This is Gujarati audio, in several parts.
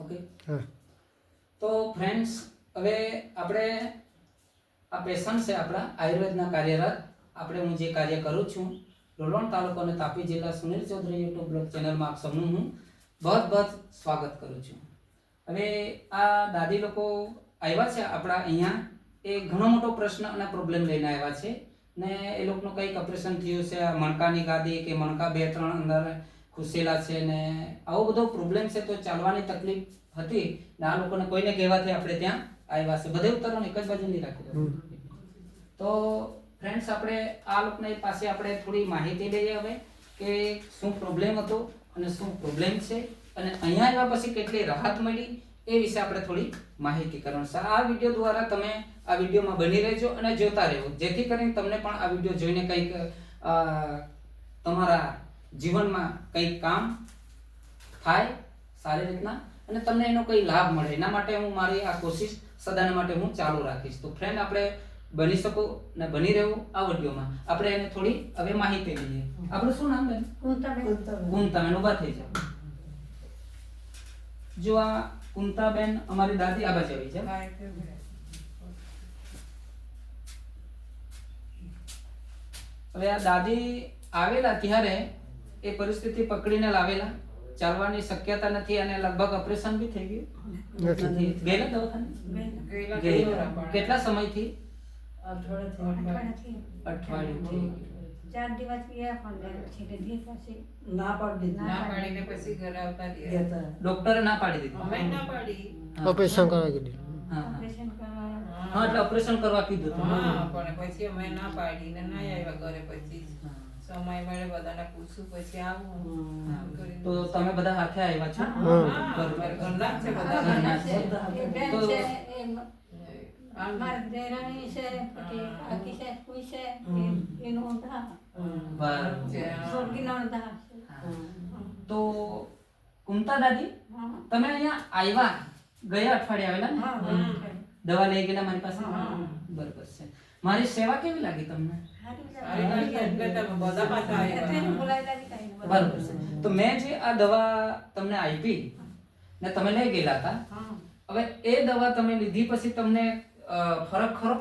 ઓકે તો ફ્રેન્ડ્સ હવે આપણે આ પેશન્ટ છે આપણા આયુર્વેદના કાર્યરત. આપણે હું જે કાર્ય કરું છું લોલણ તાલુકો અને તાપી જિલ્લા સુનિલ ચૌધરી યુટ્યુબ બ્લોગ ચેનલમાં આપ સૌનું હું બહુ બહુ સ્વાગત કરું છું. હવે આ દાદી લોકો આવ્યા છે આપણા અહીંયા. એ ઘણો મોટો પ્રશ્ન અને પ્રોબ્લેમ લઈને આવ્યા છે. ને એ લોકોનું કંઈક ઓપરેશન થયું છે મણકાની ગાદી કે મણકા બે ત્રણ અંદર ખુસેલા છે ને આવો બધો પ્રોબ્લેમ છે તો ચાલવાની તકલીફ હતી ને આ લોકોને કોઈને કહેવાથી આપણે ત્યાં આવ્યા છે. બધે ઉતારવાનું એક જ બાજુ નહીં રાખવું તો ફ્રેન્ડ્સ આપણે આ લોકોને પાસે આપણે થોડી માહિતી લઈએ હવે કે શું પ્રોબ્લેમ હતો અને શું પ્રોબ્લેમ છે અને અહીંયા આવ્યા પછી કેટલી રાહત મળી એ વિશે આપણે થોડી માહિતી કરવાનું છે. આ વીડિયો દ્વારા તમે આ વિડીયોમાં બની રહેજો અને જોતા રહેજો. જેથી કરીને તમને પણ આ વીડિયો જોઈને કંઈક તમારા જીવનમાં કંઈક કામ થાય સારી રીતના અને તમને એનો કંઈ લાભ મળે. એના માટે હું મારી આ કોશિશ સદાને માટે હું ચાલુ રાખીશ. તો ફ્રેન્ડ આપણે બની શકો ને બની રહેવું આ વિડીયોમાં. આપણે એને થોડી હવે માહિતી લઈએ આપણું શું નામ બેન? કુંતાબેન. ઊભા થઈ જાઓ. જો આ કુંતાબેન અમારી દાદી આ બાજુ આવી છે હવે આ દાદી આવેલા ત્યારે એ પરિસ્થિતિ પકડીને લાવેલા. ચાલવાની શક્યતા નથી અને લગભગ ઓપરેશન બી થઈ ગયું. નથી. ગયેલા દવાખાને? કેટલા સમયથી? અઠવાડિયું ચાર દિવસ ગયા પણ પછી. ના પાડી ના પાડીને પછી ઘરે આવતા ગયા ડોક્ટરે ના પાડી દીધી. અમે ના પાડી. હા. ઓપરેશન કરવા કીધું. હા, હા. ઓપરેશન કરવા. હા એટલે ઓપરેશન કરવા કીધું. હા પણ પછી અમે ના પાડીને ના આવ્યા ઘરે પછી. સમય મળે બધાને પૂછું પછી આવું તો તમે બધા હાથે આવ્યા છો ઘરના છે બધા ઘરના છે. એ તો- છે એ આમ મારી દેરાણી છે પછી છે કોઈ છે એનો ઉધાર બરાબર. છે. સ્વર્ગીનો ઉધાર છે હા. તો કુંતા દાદી તમે અહીંયા આવ્યા ગયા અઠવાડિયે આવેલા ને. દવા લઈ ગયેલા મારી પાસે. બરોબર છે મારી સેવા કેવી લાગી તમને બરોબર છે. તો મેં જે આ દવા તમને આપી ને તમે લઈ ગયેલા હતા હવે એ દવા તમે લીધી પછી તમને ફરક ખરો?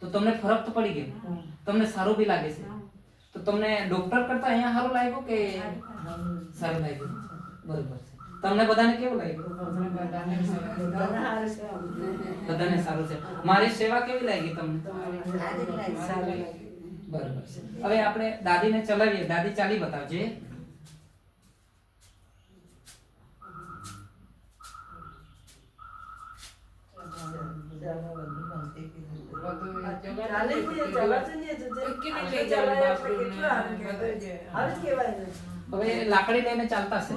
તો તમને ફરક તો પડી ગયો. તમને સારું બી લાગે છે. તો તમને ડોક્ટર કરતા અહીંયા સારું લાગ્યું કે સારું. લાગ્યું? બરોબર તમને બધાને કેવું લાગ્યું? બધાને છે સારું છે. મારી સેવા કેવી લાગી તમને. બરોબર છે. હવે આપણે દાદીને ચલાવીએ. દાદી ચાલી બતાવજે. ચાલે જ ચાલે. જે કેટલી આપણે ને. હવે લાકડી લઈને ચાલતા છે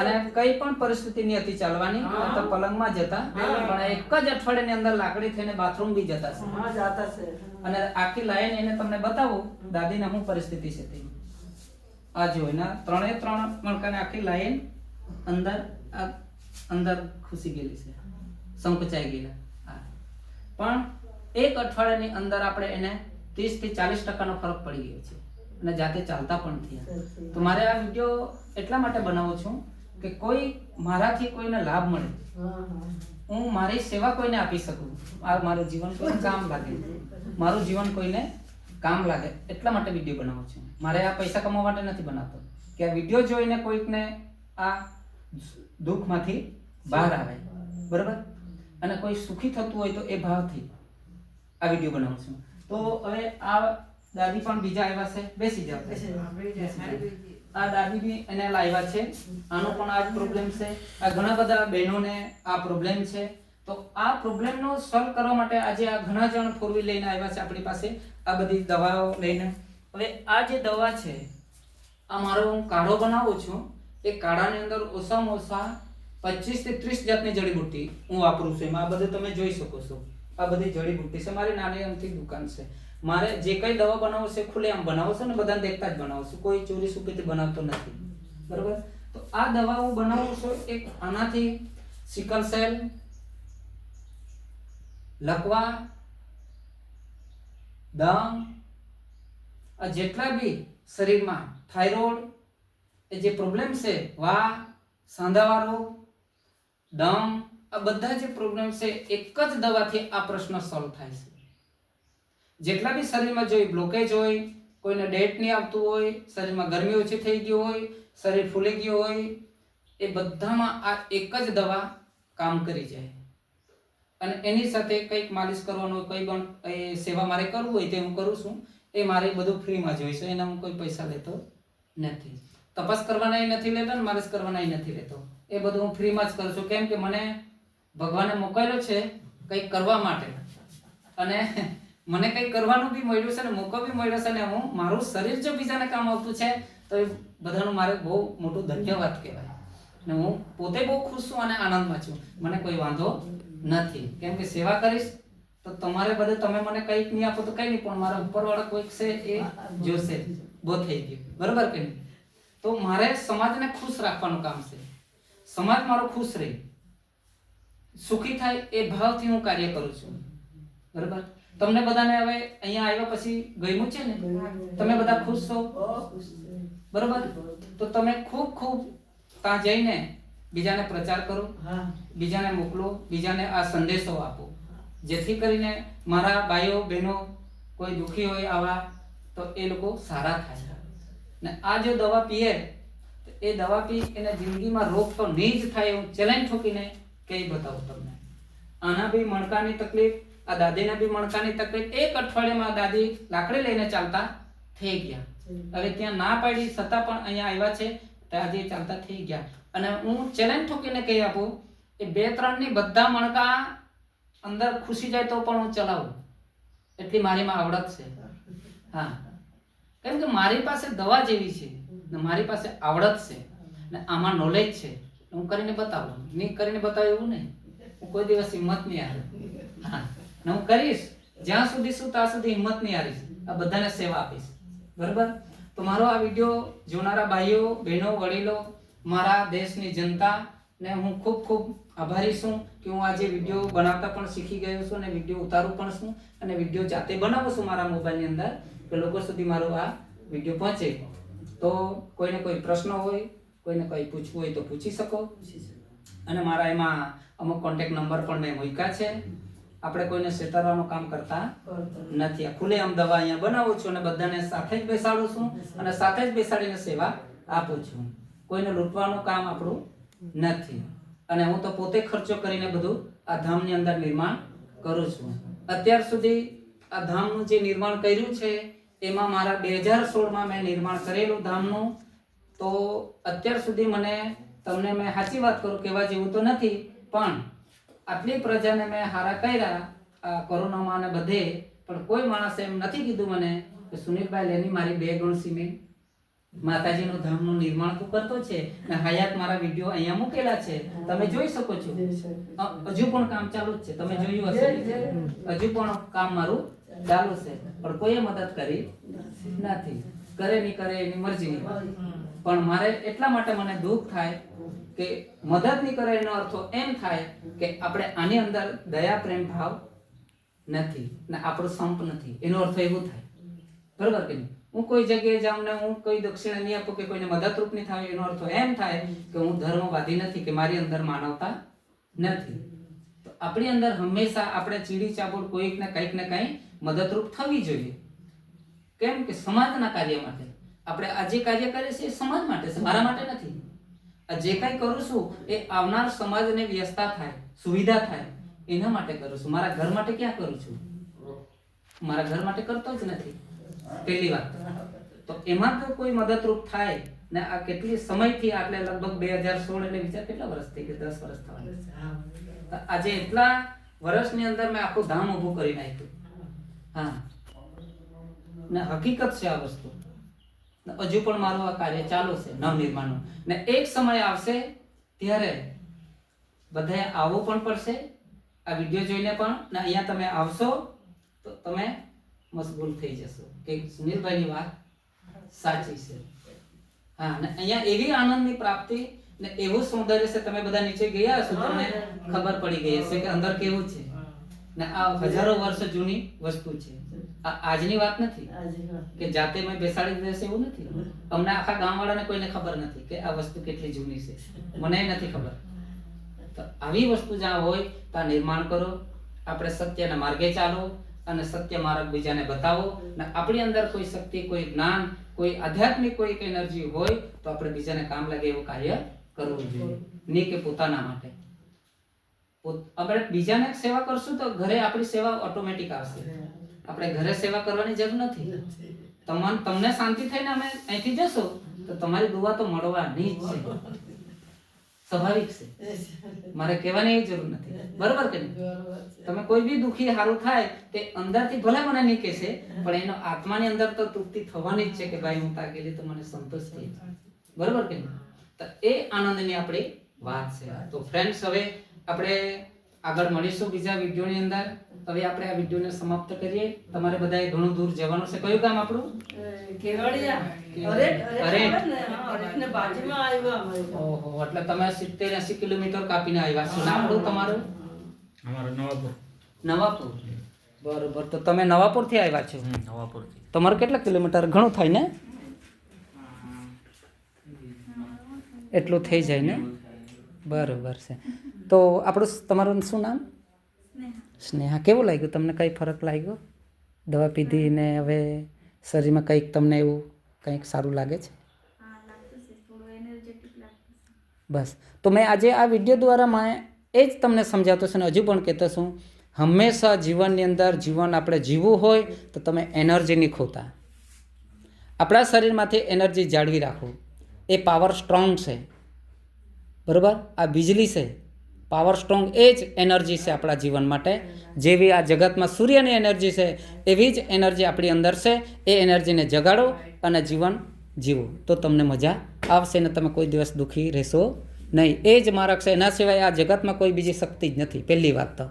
અને કઈ પણ પરિસ્થિતિ ની હતી ચાલવાની. તો પલંગમાં જતા પણ એક જ અઠવાડિયાની અંદર લાકડી થઈને બાથરૂમ બી જતા છે. અને આખી લાઈન એને તમને બતાવું દાદી શું પરિસ્થિતિ છે તે આ જો એના ત્રણે ત્રણ મણકાને આખી લાઈન અંદર અંદર ખુશી ગયેલી છે. સંકોચાઈ ગયેલા. પણ એક અઠવાડિયાની અંદર આપણે એને ત્રીસથી ચાલીસ ટકાનો ફરક પડી ગયો છે. અને જાતે ચાલતા પણ થયા. તો મારે આ વીડિયો એટલા માટે બનાવું છું કે કોઈ મારાથી કોઈને લાભ મળે. હા, મારી સેવા કોઈને આપી શકું. આ મારું જીવન કોઈને કામ લાગે. મારું જીવન કોઈને કામ લાગે. એટલા માટે વીડિયો બનાવું છું. મારે આ પૈસા કમાવા માટે નથી બનાવતો. કે આ વીડિયો જોઈને કોઈકને આ દુઃખમાંથી બહાર આવે. બરાબર? અને કોઈ સુખી થતું હોય તો એ ભાવથી આ વીડિયો બનાવું છું. તો હવે આ દાદી પણ બીજા આવ્યા છે બેસી જાવ. આ દાદી બી એને લાવ્યા છે. આનો પણ આ જ પ્રોબ્લેમ છે. આ ઘણા બધા બહેનોને આ પ્રોબ્લેમ છે. તો આ પ્રોબ્લેમનો સોલ્વ કરવા માટે આજે આ ઘણા જણ ફોર વ્હીલ લઈને આવ્યા છે આપણી પાસે. આ બધી દવાઓ લઈને. હવે આ જે દવા છે આ મારો હું કાઢો બનાવું છું. એ કાઢાની અંદર ઓછામાં ઓછા પચીસથી ત્રીસ જાતની જડીબુટ્ટી હું વાપરું છું. એમાં આ બધું તમે જોઈ શકો છો. આ બધી જડીબુટ્ટી છે. મારી નાની અમથી દુકાન છે. મારે જે કઈ દવા બનાવો છે ખુલે આમ બનાવો છું ને બધાને દેખતા જ બનાવો છું. કોઈ ચોરી સુપીથી બનાવતો નથી. બરોબર? તો આ દવા હું બનાવું છું એક આનાથી સિકલ સેલ, લકવા, દમ, આ જેટલા બી શરીરમાં થાઇરોઇડ, એ જે પ્રોબ્લેમ છે, વા, સાંધાવાળો, દમ, આ બધા જે પ્રોબ્લેમ છે, એક જ દવાથી આ પ્રશ્ન સોલ્વ થાય છે. જેટલા બી શરીરમાં જો બ્લોકેજ હોય, કોઈને ડેટ નહીં આવતું હોય, શરીરમાં ગરમી ઓછી થઈ ગઈ હોય, શરીર ફૂલી ગયું હોય, એ બધામાં આ એક જ દવા કામ કરી જાય. અને એની સાથે કંઈક માલિશ કરવાનું કંઈ પણ એ સેવા મારે કરવું હોય તે હું કરું છું, એ મારે બધું ફ્રીમાં જોઈશે એના હું કોઈ પૈસા લેતો નથી. તપાસ કરવાના નથી લેતો ને માલિશ કરવાના નથી લેતો. એ બધું હું ફ્રીમાં જ કરું છું. કેમ કે મને ભગવાને મોકલ્યો છે કંઈક કરવા માટે. અને મને કંઈ કરવાનું બી મળ્યું છે ને મોકો બી મળ્યો છે ને હું મારું શરીર જો બીજાને કામ આવતું છે, તો એ બધાનું મારે બહુ મોટું ધન્યવાદ કહેવાય. અને હું પોતે બહુ ખુશ છું અને આનંદમાં છું. મને કોઈ વાંધો નથી. કેમ કે સેવા કરીશ, તો તમારે બધે તમે મને કંઈક નહીં આપો તો કંઈ નહીં, પણ મારા ઉપરવાળા કોઈક છે એ જોશે. બહુ થઈ ગયું. બરાબર કે નહીં? તો મારે સમાજને ખુશ રાખવાનું કામ છે. સમાજ મારો ખુશ રહે. સુખી થાય એ ભાવથી હું કાર્ય કરું છું. બરાબર? તમને બધાને હવે અહીંયા આવ્યા પછી ગમ્યું છે ને? તમે બધા ખુશ છો? બરોબર? તો તમે ખૂબ ખૂબ ત્યાં જઈને બીજાને પ્રચાર કરો હા. બીજાને મોકલો બીજાને આ સંદેશો આપો. જેથી કરીને મારા ભાઈઓ બહેનો કોઈ દુઃખી હોય આવા તો એ લોકો સારા થાય. ને આ જો દવા પીએ તો એ દવા પી એને જિંદગીમાં રોગ તો નહીં જ થાય એવું ચેલેન્જ ઠોકીને કહી બતાવું તમને. આના બી મણકાની તકલીફ આ દાદીના બી મણકાની તકલીફ. એક અઠવાડિયામાં દાદી લાકડી લઈને ચાલતા થઈ ગયા. હવે ત્યાં ના પાડી છતાં પણ અહીંયા આવ્યા છે દાદી ચાલતા થઈ ગયા. અને હું ચેલેન્જ ઠોકીને કહી આપું એ બે ત્રણની બધા મણકા અંદર ખુશી જાય તો પણ હું ચલાવું. એટલી મારીમાં આવડત છે. હા. કેમ કે મારી પાસે દવા જેવી છે ને મારી પાસે આવડત છે ને આમાં નોલેજ છે. હું કરીને બતાવું. નહીં કરીને બતાવું એવું નહીં. હું કોઈ દિવસ હિંમત નહીં આવે હા. ને હું કરીશ જ્યાં સુધી શું ત્યાં સુધી હિંમત નહીં હારીશ આ બધાને સેવા આપીશ. બરાબર? તો મારો આ વીડિયો જોનારા ભાઈઓ બહેનો વડીલો મારા દેશની જનતા ને હું ખૂબ ખૂબ આભારી છું કે હું આજે વીડિયો બનાવતા પણ શીખી ગયો છું અને વીડિયો ઉતારું પણ છું અને વીડિયો જાતે બનાવું છું મારા મોબાઈલની અંદર કે લોકો સુધી મારો આ વીડિયો પહોંચે. તો કોઈને કોઈ પ્રશ્ન હોય કોઈને કંઈ પૂછવું હોય તો પૂછી શકો. અને મારા એમાં અમુક કોન્ટેક નંબર પણ મેં મૂક્યા છે. આપણે કોઈને છેતરવાનું કામ કરતા નથી. આ ખુલ્લેઆમ દવા અહીંયા બનાવું છું અને બધાને સાથે જ બેસાડું છું અને સાથે જ બેસાડીને સેવા આપું છું. કોઈને લૂંટવાનું કામ આપણું નથી. અને હું તો પોતે ખર્ચો કરીને બધું આ ધામની અંદર નિર્માણ કરું છું. અત્યાર સુધી આ ધામનું જે નિર્માણ કર્યું છે, એમાં મારા બે હજાર સોળમાં મેં નિર્માણ કરેલું ધામનું. તો અત્યાર સુધી મને, તમને મેં સાચી વાત કરું, કહેવા જેવું તો નથી, પણ આટલી પ્રજાને મેં હારા કર્યા કોરોનામાં ને બધે પણ કોઈ માણસે એમ નથી કીધું મને કે સુનિલભાઈ લેની મારી બે ગણ સિમેન્ટ માતાજીનું ધામનું નિર્માણ તું કરતો છે ને હયાત મારા વીડિયો અહીંયા મૂકેલા છે. તમે જોઈ શકો છો. હજુ પણ કામ ચાલુ જ છે. તમે જોયું હશે? હજુ પણ કામ મારું ચાલુ છે. પણ કોઈએ મદદ કરી નથી. કરે નહીં કરે એની મરજી પણ મારે એટલા માટે મને દુઃખ થાય કે મદદ નહીં કરે એનો અર્થ એમ થાય કે આપણે આની અંદર દયા, પ્રેમ, ભાવ નથી ને આપણો સંપ નથી. એનો અર્થ એવો થાય. બરોબર કે નહીં? હું કોઈ જગ્યાએ જાઉં ને હું કોઈ દક્ષિણા નહીં આપું કે કોઈને મદદરૂપ નહીં થાય, એનો અર્થ એમ થાય કે હું ધર્મવાદી નથી કે મારી અંદર માનવતા નથી. તો આપણી અંદર હંમેશા આપણે ચીડી ચાપોડ કોઈક ને કંઈક ને કંઈ મદદરૂપ થવી જોઈએ. કેમ કે સમાજના કાર્ય માટે. આપણે આ જે કાર્ય કરીએ છીએ એ સમાજ માટે છે, મારા માટે નથી. જે કાંઈ કરું છું, એ આવનાર સમાજને વ્યસ્તા થાય, સુવિધા થાય, એના માટે કરું છું. મારા ઘર માટે ક્યાં કરું છું? મારા ઘર માટે કરતો જ નથી. પહેલી વાત તો. એમાં તો કોઈ મદદરૂપ થાય ને આ કેટલી સમયથી આટલે લગભગ બે હજાર સોળ એટલે વિચાર કેટલા વર્ષ થઈ ગયા? દસ વર્ષ થવાના. છે આજે એટલા વર્ષની અંદર મેં આખું ધામ ઊભું કરી નાખ્યું. હા. ને હકીકત છે આ વસ્તુ. હજુ પણ મારું આ કાર્ય ચાલુ છે નવનિર્માણનું. ને એક સમય આવશે ત્યારે બધાએ આવવું પણ પડશે આ વીડિયો જોઈને પણ ને અહીંયા તમે આવશો તો તમે મશગુલ થઈ જશો. કે સુનિલભાઈની વાત સાચી છે. હા ને અહીંયા એવી આનંદની પ્રાપ્તિ ને એવું સૌંદર્ય છે તમે બધા નીચે ગયા હશો તમને ખબર પડી ગઈ હશે કે અંદર કેવું છે. ને આ હજારો વર્ષ જૂની વસ્તુ છે. આ આજની વાત નથી. કે જાતે મેં બેસાડી દેશે એવું નથી. અમને આખા ગામવાળાને કોઈને ખબર નથી કે આ વસ્તુ કેટલી જૂની છે. મને નથી ખબર. તો આવી વસ્તુ જ્યાં હોય ત્યાં નિર્માણ કરો. આપણે સત્યના માર્ગે ચાલો અને સત્ય માર્ગ બીજાને બતાવો. ને આપણી અંદર કોઈ શક્તિ કોઈ જ્ઞાન કોઈ આધ્યાત્મિક કોઈ એનર્જી હોય તો આપણે બીજાને કામ લાગે એવું કાર્ય કરવું જોઈએ. નહીં કે પોતાના માટે. આપણે બીજાને સેવા કરશું તો ઘરે આપણી સેવા ઓટોમેટિક આવશે. આપણે ઘરે સેવા કરવાની જરૂર નથી. તમને તમને શાંતિ થઈને અમે અહીંથી જશો, તો તમારી દુવા તો મળવાની જ છે. સ્વાભાવિક છે. મારે કહેવાની જરૂર નથી. બરોબર કે તમે કોઈ બી દુખી સારું થાય, તે અંદરથી ભલે મને નહીં કહેશે પણ એનો આત્માની અંદર તો તૃપ્તિ થવાની જ છે કે ભાઈ હું તાકેલી તો મને સંતોષ થઈ બરોબર કે તો એ આનંદની આપણી વાત છે. તો ફ્રેન્ડ્સ હવે આપણે આગળ મળીશું બીજા વિડીયોની અંદર. હવે આપણે આ વિડીયોને સમાપ્ત કરીએ. તમારે બધાએ ઘણું દૂર જવાનું છે. કયું ગામ આપણું? કેવડિયા બાજુમાં આવ્યું ઓહો એટલે તમે સિત્તેર એસી કિલોમીટર કાપીને આવ્યા છો. નામ શું તમારું? અમારો નવાપુર. નવાપુર. બરોબર. તો તમે નવાપુરથી આવ્યા છો? નવાપુરથી. તમારું કેટલા કિલોમીટર? ઘણું થાય ને? એટલું થઈ જાય ને? બરોબર છે. તો આપણું તમારું શું નામ? સ્નેહા. કેવું લાગ્યું તમને? કંઈ ફરક લાગ્યો? દવા પીધી ને હવે શરીરમાં કંઈક તમને એવું કંઈક સારું લાગે છે? બસ. તો મેં આજે આ વીડિયો દ્વારા મેં એ જ તમને સમજાતો છે ને હજુ પણ કહેતો છું, હંમેશા જીવનની અંદર જીવન આપણે જીવવું હોય તો તમે એનર્જી નહીં ખોતા. આપણા શરીરમાંથી એનર્જી જાળવી રાખો. એ પાવર સ્ટ્રોંગ છે. બરાબર? આ વીજળી છે. પાવર સ્ટ્રોંગ એ જ એનર્જી છે આપણા જીવન માટે. જેવી આ જગતમાં સૂર્યની એનર્જી છે, એવી જ એનર્જી આપણી અંદર છે. એ એનર્જીને જગાડો અને જીવન જીવો. તો તમને મજા આવશે ને તમે કોઈ દિવસ દુઃખી રહેશો નહીં. એ જ માર્ગ છે. એના સિવાય આ જગતમાં કોઈ બીજી શક્તિ જ નથી. પહેલી વાત તો.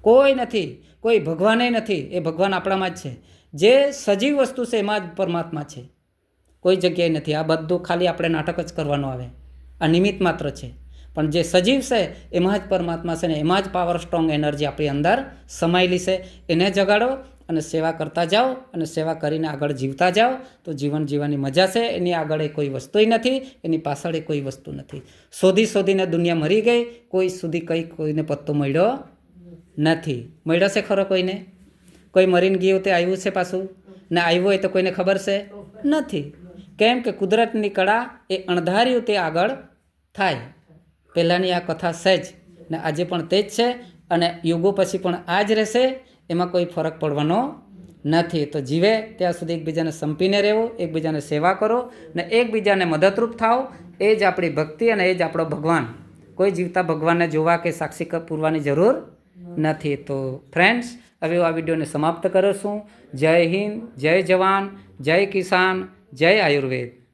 કોઈ નથી. કોઈ ભગવાને નથી. એ ભગવાન આપણામાં જ છે. જે સજીવ વસ્તુ છે એમાં જ પરમાત્મા છે. કોઈ જગ્યાએ નથી. આ બધું ખાલી આપણે નાટક જ કરવાનું આવે. આ નિમિત્ત માત્ર છે. પણ જે સજીવ છે, એમાં જ પરમાત્મા છે ને એમાં જ પાવર સ્ટ્રોંગ એનર્જી આપણી અંદર સમાયેલી છે. એને જગાડો અને સેવા કરતા જાઓ અને સેવા કરીને આગળ જીવતા જાઓ. તો જીવન જીવવાની મજા છે. એની આગળ એ કોઈ વસ્તુય નથી, એની પાછળ એ કોઈ વસ્તુ નથી. શોધી શોધીને દુનિયા મરી ગઈ, કોઈ સુધી કંઈ કોઈને પત્તો મળ્યો નથી. મળ્યો છે ખરો કોઈને? કોઈ મરીને ગયું તે આવ્યું છે પાછું? ને આવ્યું હોય તો કોઈને ખબર છે? નથી. કેમ કે કુદરતની કળા એ અણધાર્યું તે આગળ થાય. પહેલાંની આ કથા સહેજ ને આજે પણ તે જ છે અને યુગો પછી પણ આ જ રહેશે, એમાં કોઈ ફરક પડવાનો નથી. તો જીવે ત્યાં સુધી એકબીજાને સંપીને રહેવો, એકબીજાને સેવા કરો ને એકબીજાને મદદરૂપ થાઓ, એ જ આપણી ભક્તિ અને એ જ આપણો ભગવાન. કોઈ જીવતા ભગવાનને જોવા કે સાક્ષી પૂરવાની જરૂર નથી. તો ફ્રેન્ડ્સ હવે હું આ વિડીયોને સમાપ્ત કરું છું. જય હિન્દ, જય જવાન, જય કિસાન. જય આયુર્વેદ.